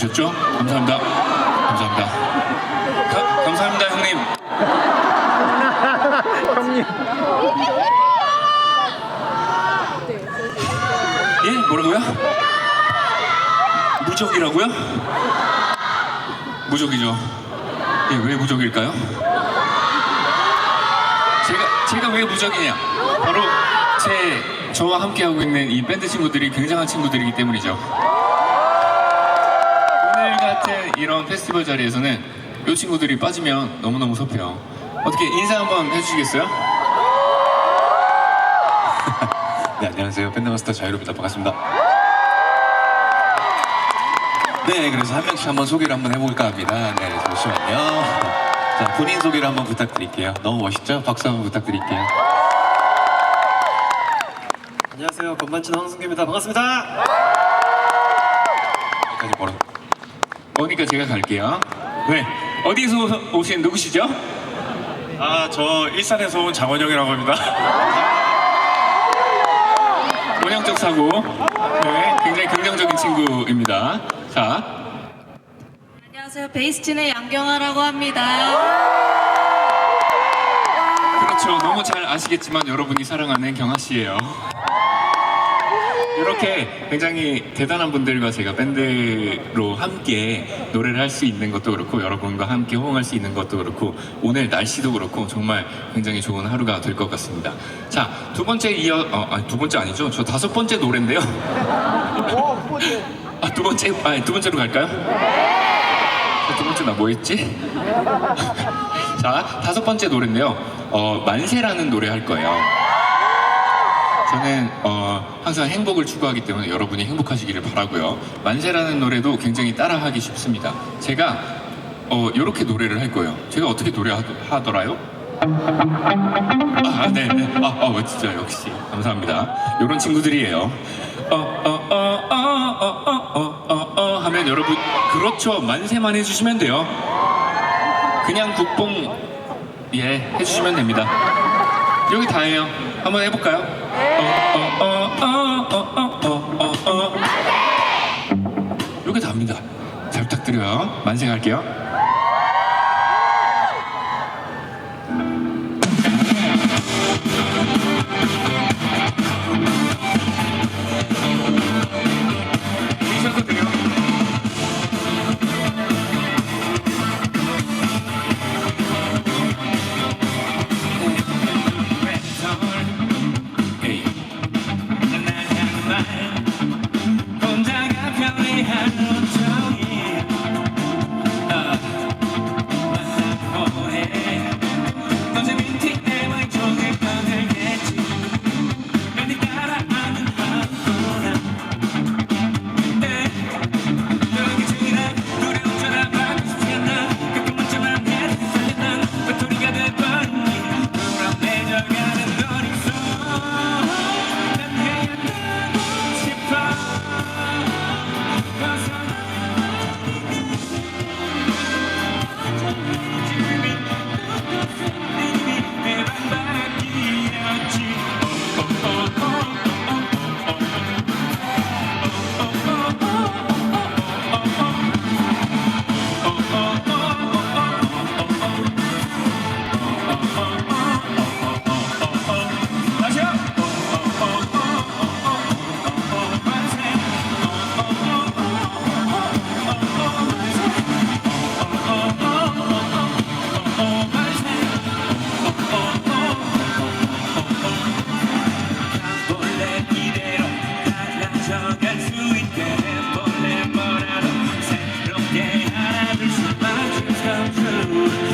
들어주셨죠? 감사합니다. 감사합니다. 가- 감사합니다, 형님. 형님. 예? 뭐라고요? 무적이라고요? 무적이죠. 예, 왜 무적일까요? 제가 제가 왜 무적이냐? 바로 제 저와 함께 하고 있는 이 밴드 친구들이 굉장한 친구들이기 때문이죠. 오늘 같은 이런 페스티벌 자리에서는 이 친구들이 빠지면 너무너무 섭해요. 어떻게 인사 한번 해주시겠어요? 네, 안녕하세요. 밴드마스터 자유로입니다. 반갑습니다. 네, 그래서 한 명씩 한번 소개를 한번 해볼까 합니다. 네, 잠시만요. 자, 본인 소개를 한번 부탁드릴게요. 너무 멋있죠? 박수 한번 부탁드릴게요. 안녕하세요. 건반진 황승규입니다. 반갑습니다. 여기까지 벌어. 오니까 제가 갈게요. 네, 어디서 오신 누구시죠? 아, 저 일산에서 온 장원영이라고 합니다. 원형적 사고. 네, 굉장히 긍정적인 친구입니다. 자, 안녕하세요. 베이스친의 양경아라고 합니다. 그렇죠. 너무 잘 아시겠지만 여러분이 사랑하는 경아 씨예요. 이렇게 굉장히 대단한 분들과 제가 밴드로 함께 노래를 할 수 있는 것도 그렇고 여러분과 함께 호응할 수 있는 것도 그렇고 오늘 날씨도 그렇고 정말 굉장히 좋은 하루가 될 것 같습니다. 자, 두 번째 이어 어, 아니, 두 번째 아니죠? 저 다섯 번째 노래인데요. 아, 두 번째 아니, 두 번째로 갈까요? 자, 두 번째 나 뭐였지? 자, 다섯 번째 노래인데요. 어, 만세라는 노래 할 거예요. 저는 어, 항상 행복을 추구하기 때문에 여러분이 행복하시기를 바라고요. 만세라는 노래도 굉장히 따라하기 쉽습니다. 제가 어, 이렇게 노래를 할 거예요. 제가 어떻게 노래하더라요? 아, 네, 네. 아, 아, 어, 진짜 역시 감사합니다. 이런 친구들이에요. 어, 어, 어, 어, 어, 어, 어, 어, 어, 하면 여러분 그렇죠. 만세만 해주시면 돼요. 그냥 국뽕 예 해주시면 됩니다. 여기 다예요. 한번 해볼까요? 이렇게 답니다. 잘 부탁드려요. 만세 갈게요. you.